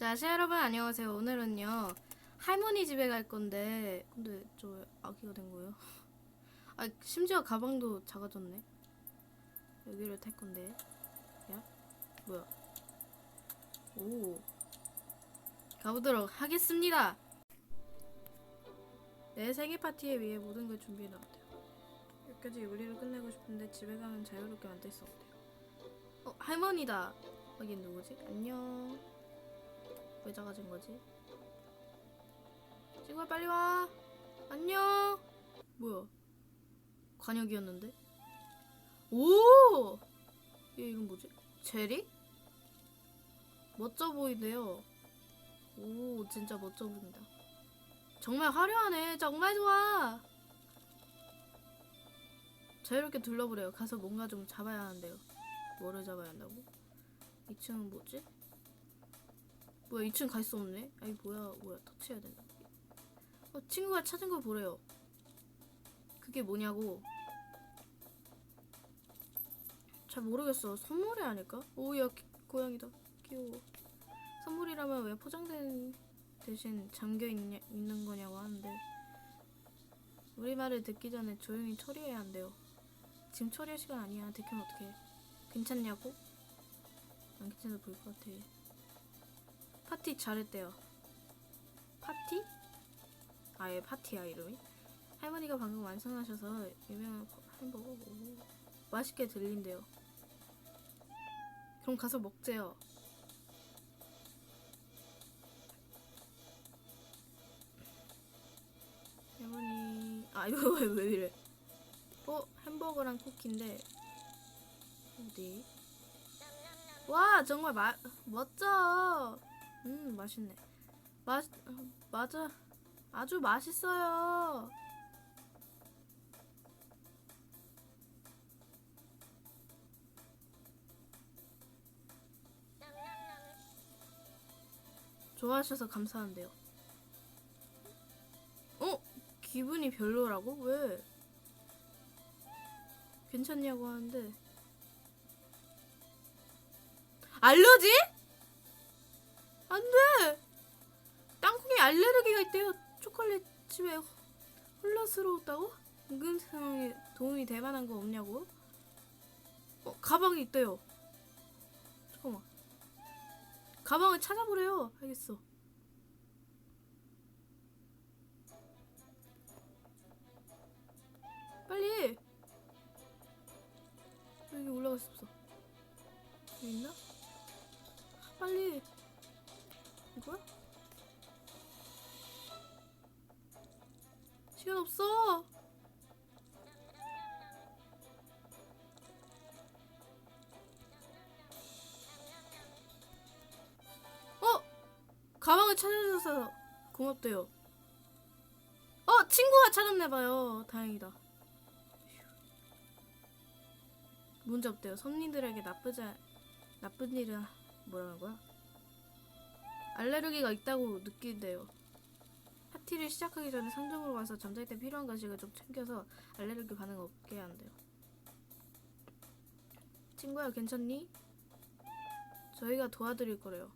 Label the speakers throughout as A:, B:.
A: 자, 시아 여러분 안녕하세요. 오늘은요 할머니 집에 갈 건데, 근데 저 아기가 된 거예요. 아 심지어 가방도 작아졌네. 여기를 탈 건데, 야, 뭐야? 오, 가보도록 하겠습니다. 내 생일 파티에 위해 모든 걸 준비해 놨대요. 여기까지 요리를 끝내고 싶은데 집에 가면 자유롭게 만들 수 없대요. 어, 할머니다. 여긴 누구지? 안녕. 왜 작아진 거지? 친구야 빨리 와. 안녕. 뭐야? 관역이었는데? 오! 얘 이름 뭐지? 제리? 멋져 보이네요. 오, 진짜 멋져 보인다. 정말 화려하네. 정말 좋아. 자유롭게 둘러보래요. 가서 뭔가 좀 잡아야 하는데요. 뭐를 잡아야 한다고? 2층은 뭐지? 뭐야 2층 갈 수 없네? 아니 뭐야 뭐야 터치해야 된다 어 친구가 찾은 걸 보래요. 그게 뭐냐고. 잘 모르겠어. 선물이 아닐까? 오야 고양이다. 귀여워. 선물이라면 왜 포장된 대신 잠겨 있냐, 있는 거냐고 하는데. 우리 말을 듣기 전에 조용히 처리해야 한대요. 지금 처리할 시간 아니야. 들키면 어떡해? 괜찮냐고? 안 괜찮아 보일 것 같아 파티 잘했대요. 파티? 아예 파티야 이름이? 할머니가 방금 완성하셔서 유명한 거- 햄버거 오, 맛있게 들린대요. 그럼 가서 먹재요. 할머니 아 이거 왜, 왜 이래? 어 햄버거랑 쿠키인데 어디? 와 정말 마, 멋져. 음 맛있네. 맛 어, 맞아 아주 맛있어요. 좋아하셔서 감사한데요. 어? 기분이 별로라고? 왜? 괜찮냐고 하는데 알러지? 안 돼! 땅콩이 알레르기가 있대요. 초콜릿 집에 혼란스러웠다고? 은근 상황에 도움이 될 만한 거 없냐고? 어, 가방이 있대요. 잠깐만. 가방을 찾아보래요. 알겠어. 빨리! 여기 올라갈 수 없어. 여기 있나? 빨리! 이거야? 시간 없어. 어? 가방을 찾아줘서 고맙대요. 어, 친구가 찾았나봐요. 다행이다. 문제 없대요. 손님들에게 나쁘지, 않- 나쁜 일은 뭐라는 거야? 알레르기가 있다고 느낀대요. 파티를 시작하기 전에 상점으로 가서 잠잘 때 필요한 간식을 좀 챙겨서 알레르기 반응 없게 한대요. 친구야 괜찮니? 저희가 도와드릴 거래요.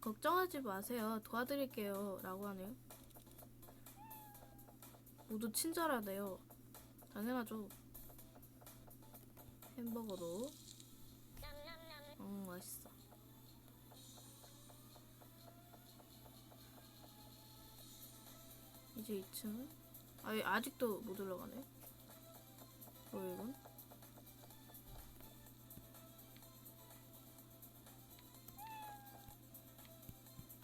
A: 걱정하지 마세요. 도와드릴게요. 라고 하네요. 모두 친절하대요. 당연하죠. 햄버거도. 음, 맛있어. 이제 2층. 아, 얘 아직도 못 올라가네. 뭐야, 이건?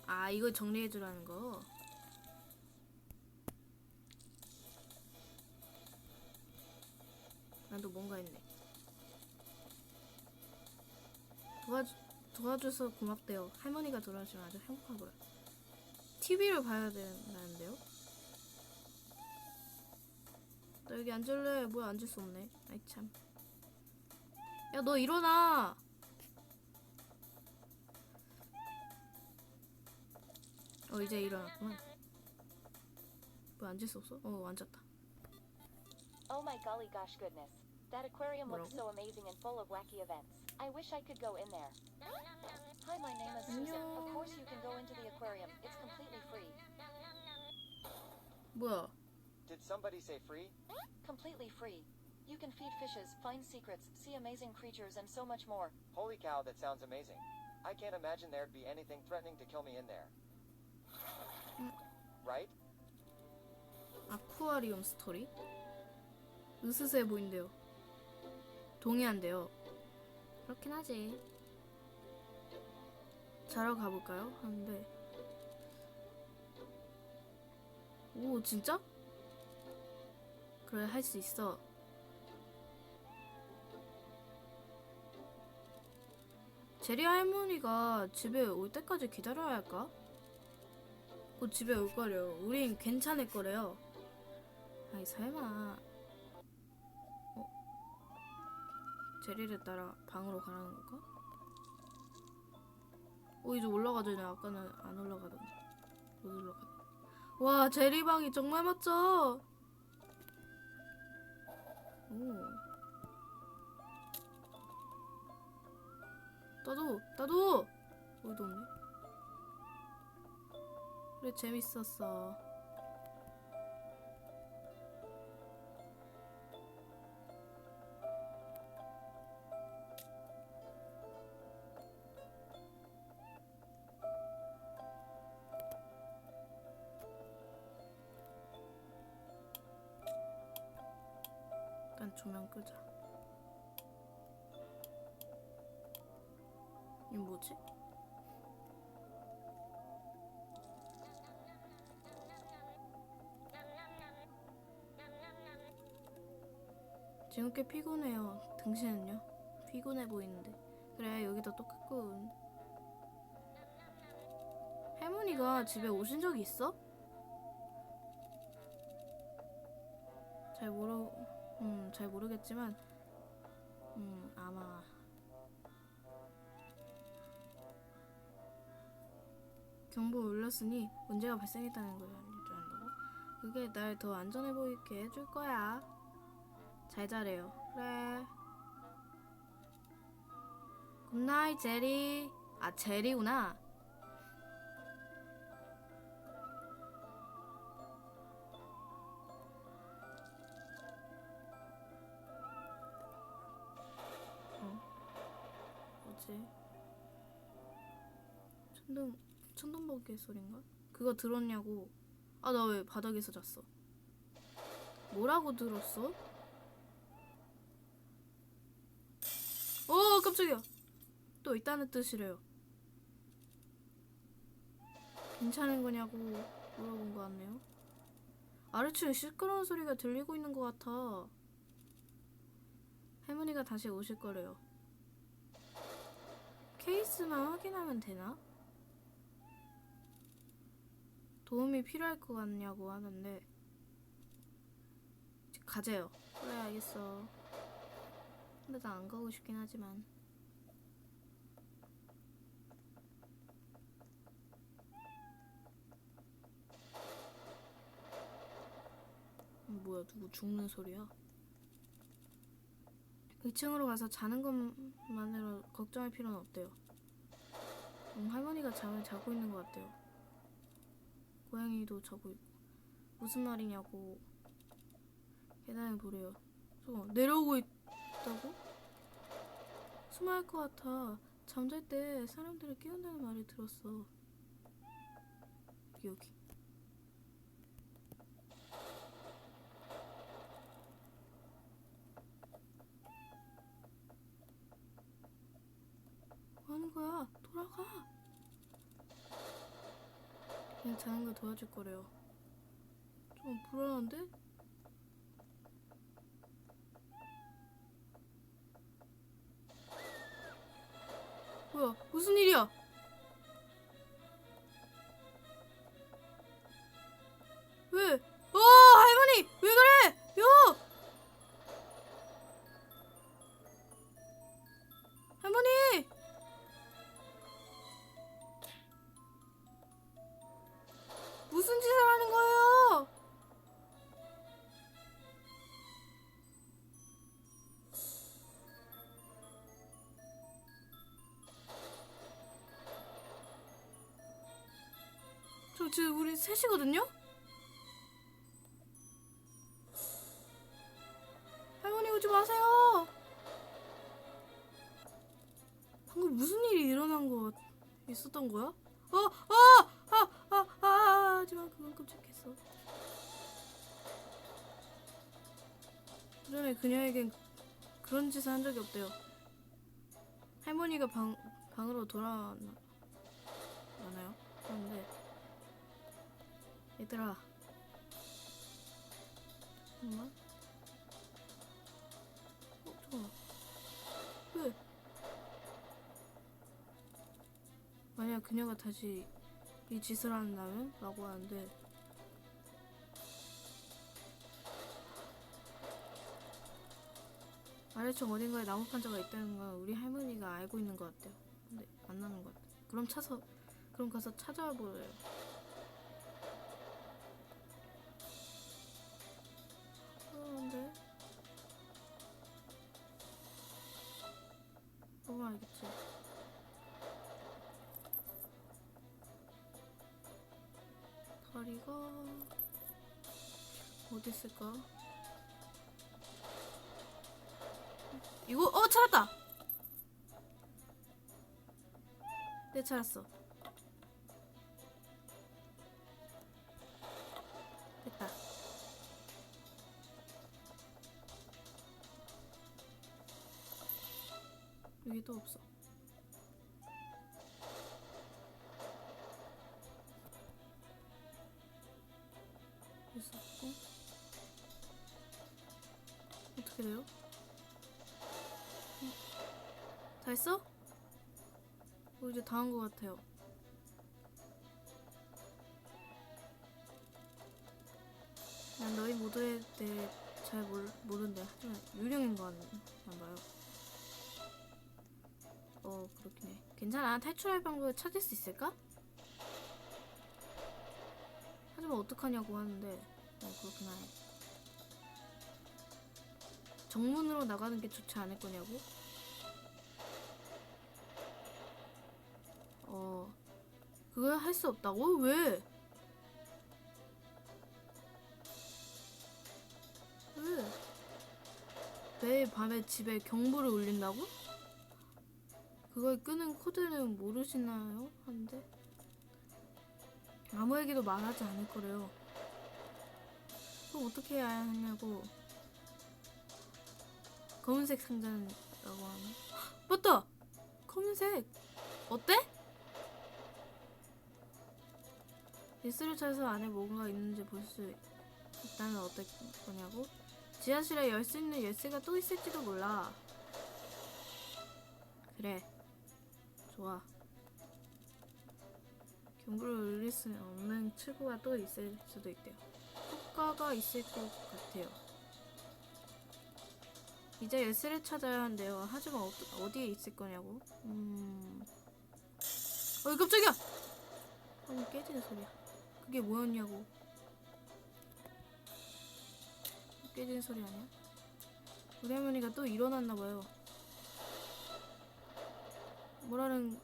A: 아, 이거 정리해주라는 거. 나도 뭔가 했네. 도와주, 도와줘서 고맙대요. 할머니가 돌아오시면 아주 행복하고요. TV를 봐야 된다는데요? 나 여기 앉을래? 뭐야 앉을 수 없네. 아이 참. 야 너 일어나. 어 이제 일어났구만. 뭐 앉을 수 없어? 어 앉았다.
B: Oh my golly gosh goodness. That aquarium looks
A: 뭐라고?
B: so amazing and full of wacky events. I wish I could go in there. Hi, my name is Susan. Of
A: 안녕.
B: course you can go into the aquarium. It's completely free.
A: 뭐야?
C: Did somebody say free?
B: Completely free. You can feed fishes, find secrets, see amazing creatures, and so much more.
C: Holy cow, that sounds amazing. I can't imagine there'd be anything threatening to kill me in there. Right?
A: 아쿠아리움 스토리? 으스스해 보인대요. 동의한대요. 그렇긴 하지. 자러 가볼까요? 하는데 오 진짜? 그래 할 수 있어. 제리 할머니가 집에 올 때까지 기다려야 할까? 곧 집에 올 거래요. 우린 괜찮을 거래요. 아이 설마 어? 제리를 따라 방으로 가라는 건가? 어 이제 올라가더니 아까는 안 올라가던데 못 올라가네 와 제리 방이 정말 멋져 오. 나도 나도! 어디도 없네. 그래 재밌었어 일단 조명 끄자. 이거 뭐지? 지금 꽤 피곤해요. 당신은요? 피곤해 보이는데. 그래, 여기도 똑같군. 할머니가 집에 오신 적이 있어? 모르겠지만, 음, 아마. 경보 울렸으니 문제가 발생했다는 걸 알려줘야 한다고? 그게 날 더 안전해 보이게 해줄 거야. 잘 자래요. 그래. 굿나잇, 제리. 아, 제리구나. 천둥 천둥번개 소린가? 그거 들었냐고? 아 나 왜 바닥에서 잤어? 뭐라고 들었어? 어 깜짝이야. 또 있다는 뜻이래요. 괜찮은 거냐고 물어본 것 같네요. 아래층에 시끄러운 소리가 들리고 있는 것 같아. 할머니가 다시 오실 거래요. 케이스만 확인하면 되나? 도움이 필요할 것 같냐고 하는데 가재요. 그래 알겠어. 근데 나 안 가고 싶긴 하지만 음, 뭐야 누구 죽는 소리야? 2층으로 가서 자는 것만으로 걱정할 필요는 없대요. 음, 할머니가 잠을 자고 있는 것 같대요. 고양이도 자고 있고. 무슨 말이냐고. 계단을 보래요. 저 내려오고 있다고? 숨어야 할 것 같아. 잠잘 때 사람들을 깨운다는 말을 들었어. 여기. 뭐 하는 거야? 돌아가. 그냥 자는 거 도와줄 거래요. 좀 불안한데? 뭐야? 무슨 일이야? 왜? 저 지금 우리 셋이거든요? 할머니 오지 마세요. 방금 무슨 일이 일어난 거 있었던 거야? 어, 어, 아, 아, 아, 하지만 그건 끔찍했어. 그전에 그녀에겐 그런 짓을 한 적이 없대요. 할머니가 방 방으로 돌아왔나? 나나요? 그런데 얘들아. 잠깐만. 어 잠깐만 왜? 만약 그녀가 다시 이 짓을 한다면? 라고 하는데. 아래쪽 어딘가에 나무 판자가 있다는 건 우리 할머니가 알고 있는 것 같아요. 근데 안 나는 것 같아 그럼 차서 그럼 가서 찾아와 보래요 다리가 어디 있을까? 이거 어 찾았다. 네 찾았어. 됐다. 여기 또 없어. 있었고 어떻게 돼요? 응. 다 했어? 어, 이제 다 한 것 같아요. 난 너희 모두에 대해 잘 모르, 모른대. 하지만 유령인 건 봐요. 어 그렇긴 해. 괜찮아. 탈출할 방법을 찾을 수 있을까? 하지만 어떡하냐고 하는데 어, 그렇긴 하네. 정문으로 나가는 게 좋지 않을 거냐고? 어 그걸 할 수 없다고? 왜? 왜? 매일 밤에 집에 경보를 울린다고? 그걸 끄는 코드는 모르시나요? 하는데 아무에게도 말하지 않을 거래요. 그럼 어떻게 해야 하냐고. 검은색 상자라고 하네. 헉, 맞다! 검은색! 어때? 리스를 찾아서 안에 뭔가 있는지 볼 수 있다면 어떨 거냐고? 지하실에 열 수 있는 열쇠가 또 있을지도 몰라. 그래. 좋아. 경보를 울릴 수 없는 칠구가 또 있을 수도 있대요. 효과가 있을 것 같아요. 이제 열쇠를 찾아야 한대요. 하지만 어, 어디에 있을 거냐고? 음. 어이 깜짝이야! 어, 깨지는 소리야. 그게 뭐였냐고? 깨지는 소리 아니야? 우리 할머니가 또 일어났나 봐요. 뭐라는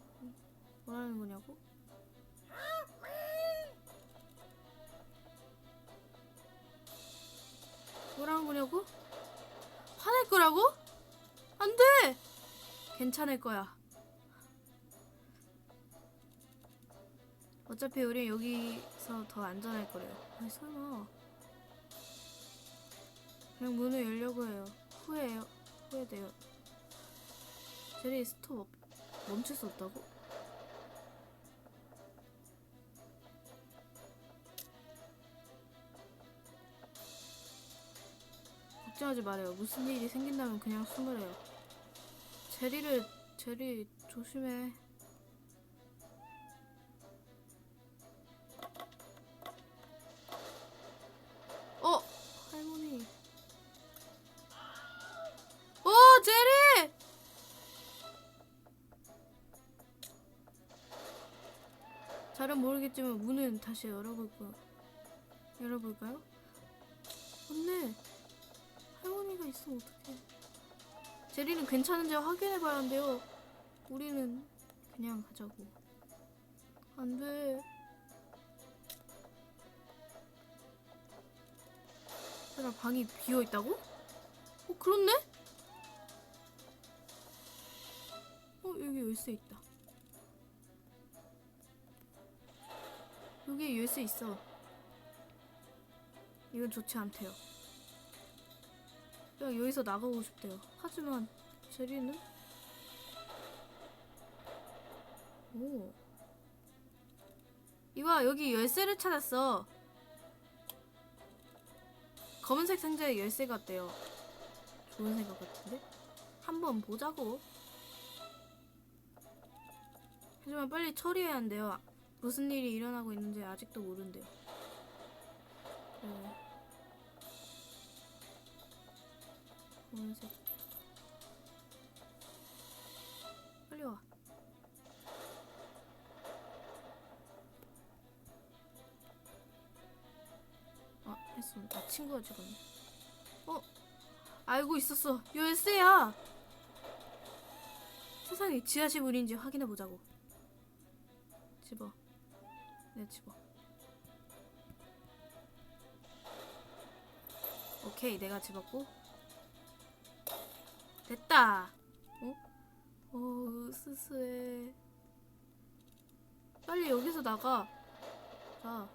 A: 뭐라는 거냐고? 뭐라는 거냐고? 화낼 거라고? 안 돼! 괜찮을 거야. 어차피 우리 여기서 더 안전할 거래요. 아니, 설마. 그냥 문을 열려고 해요. 후회해요. 후회돼요. 제리 스톱 멈출 수 없다고? 걱정하지 말아요. 무슨 일이 생긴다면 그냥 숨으래요. 제리를 제리 조심해. 어 할머니. 어 제리. 잘은 모르겠지만 문은 다시 열어볼까 열어볼까요? 안돼. 할머니가 있으면 어떡해. 제리는 괜찮은지 확인해봐야 한대요. 우리는 그냥 가자고. 안 돼. 설아 방이 비어 있다고? 어 그렇네? 어 여기 열쇠 있다. 여기 열쇠 있어. 이건 좋지 않대요. 야 여기서 나가고 싶대요. 하지만 제리는 오 이봐 여기 열쇠를 찾았어. 검은색 상자에 열쇠가 있대요. 좋은 생각 같은데? 한번 보자고. 하지만 빨리 처리해야 한대요. 무슨 일이 일어나고 있는지 아직도 모른대요. 그 래. 검은색. 빨리 와. 아, 했어. 나 친구가 죽었네. 어? 알고 있었어. 열쇠야! 세상에 지하실 문인지 확인해보자고. 집어. 내 집어. 오케이, 내가 집었고. 됐다! 어? 어, 스스해. 빨리 여기서 나가. 자.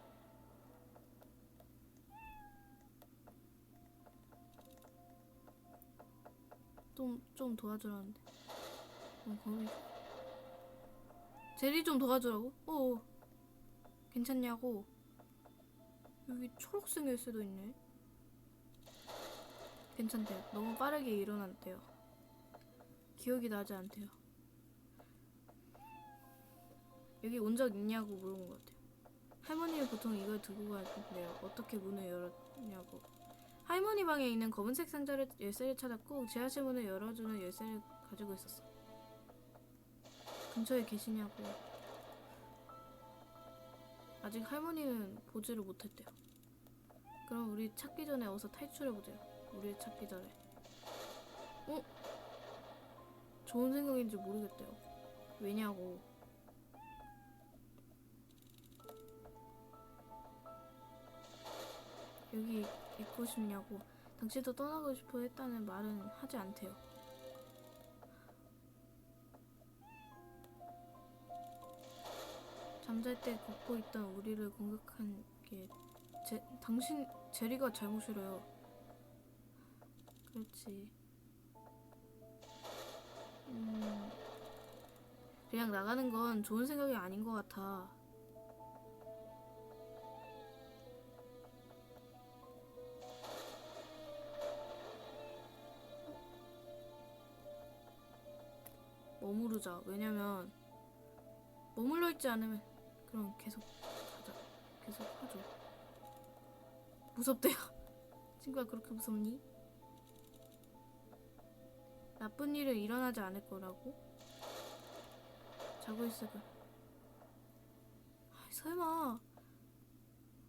A: 좀, 좀 도와주라는데. 어, 거기. 제리 좀 도와주라고? 어. 괜찮냐고. 여기 초록색 열쇠도 있네. 괜찮대요. 너무 빠르게 일어났대요. 기억이 나지 않대요. 여기 온 적 있냐고 물어본 것 같아요. 할머니는 보통 이걸 두고 가는데요. 어떻게 문을 열었냐고. 할머니 방에 있는 검은색 상자를 열쇠를 찾았고 지하실 문을 열어주는 열쇠를 가지고 있었어. 근처에 계시냐고. 아직 할머니는 보지를 못했대요. 그럼 우리 찾기 전에 어서 탈출해보자요. 우리 찾기 전에. 어? 좋은 생각인지 모르겠대요. 왜냐고. 여기 있고 싶냐고. 당신도 떠나고 싶어 했다는 말은 하지 않대요. 잠잘 때 걷고 있던 우리를 공격한 게 제, 당신 제리가 잘못이래요. 그렇지. 음, 그냥 나가는 건 좋은 생각이 아닌 것 같아. 머무르자. 왜냐면 머물러 있지 않으면 그럼 계속 가자. 계속 하죠. 무섭대요. 친구가 그렇게 무섭니? 나쁜 일은 일어나지 않을 거라고? 자고 있으니까. 아, 설마.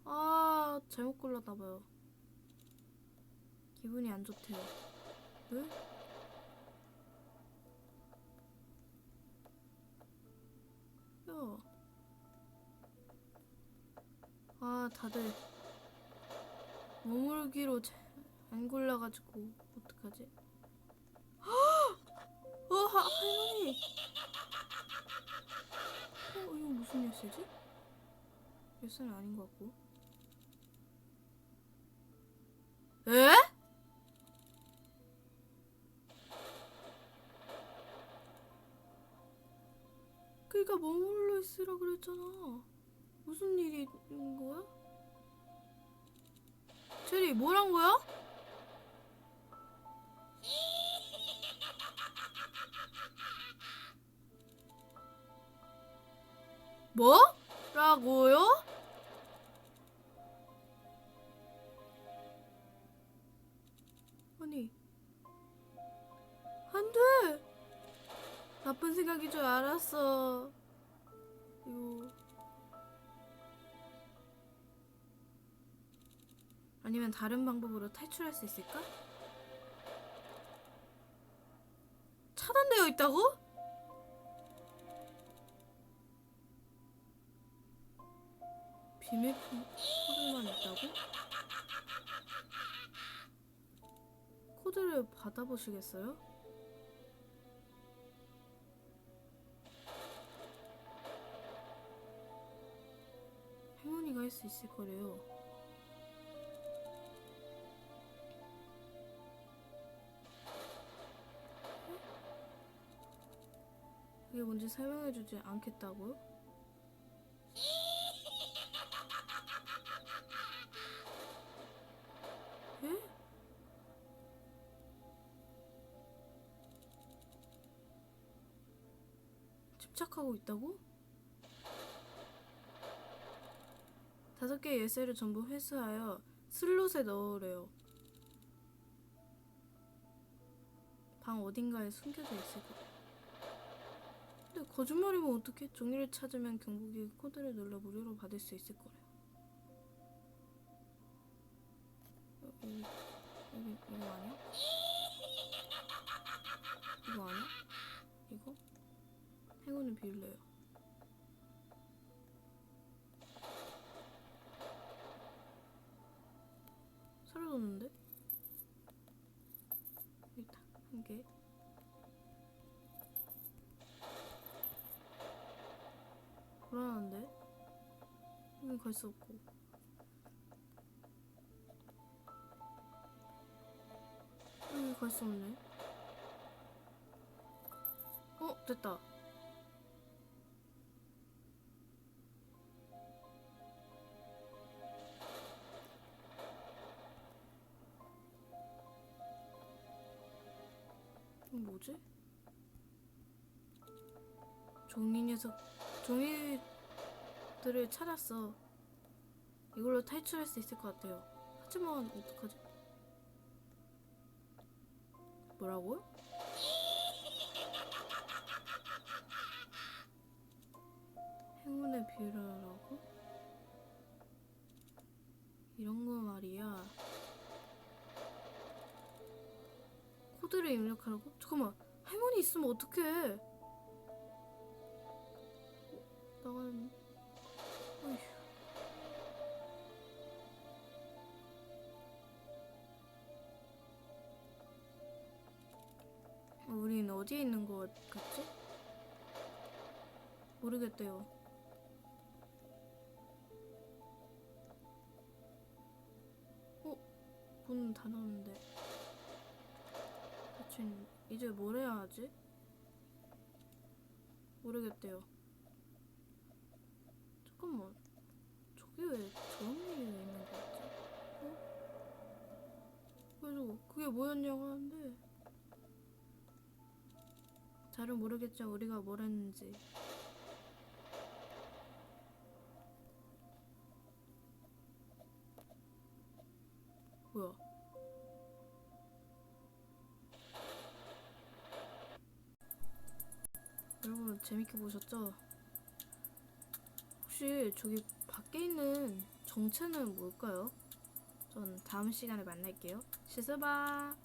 A: 아, 잘못 골랐나 봐요. 기분이 안 좋대요. 왜? 야. 아, 다들 머물기로 자- 안 골라가지고 어떡하지? 어, 하, 할머니. 어, 이거 무슨 열쇠지? 열쇠는 아닌 것 같고. 에? 그니까 머물러 있으라 그랬잖아. 무슨 있는 거야? 제리, 뭐란 거야? 뭐 라고요? 아니, 안 돼! 나쁜 생각인 줄 알았어. 이거. 아니면 다른 방법으로 탈출할 수 있을까? 차단되어 있다고? 비밀 코드만 있다고? 코드를 받아보시겠어요? 행운이가 할 수 있을 거래요. 그게 뭔지 설명해주지 않겠다고요? 집착하고 있다고? 다섯 개의 열쇠를 전부 회수하여 슬롯에 넣으래요. 방 어딘가에 숨겨져 있을 거야. 근데 거짓말이면 어떻게? 종이를 찾으면 경복이 코드를 눌러 무료로 받을 수 있을 거래요. 어, 여기, 여기, 이거 아니야? 이거 아니야? 이거? 행운을 빌래요. 사라졌는데? 여기다 한 개. 불안한데? 여기 갈수 없고. 여기 갈수 없네. 어, 됐다. 뭐지? 종이 녀석, 종이들을 찾았어. 이걸로 탈출할 수 있을 것 같아요. 하지만 어떡하지? 뭐라고요? 행운의 비라라고? 이런 거 말이야. 코드를 입력하라고? 잠깐만, 할머니 있으면 어떡해? 나가는. 어휴. 어, 우린 어디에 있는 것 같지? 모르겠대요. 어? 문 닫았는데. 대체 이제 뭘 해야 하지? 모르겠대요. 잠깐만. 저기 왜 저런 일이 왜 있는 거 같지? 어? 그래서 그게 뭐였냐고 하는데 잘은 모르겠지만 우리가 뭘 했는지 재밌게 보셨죠? 혹시 저기 밖에 있는 정체는 뭘까요? 전 다음 시간에 만날게요. 시스바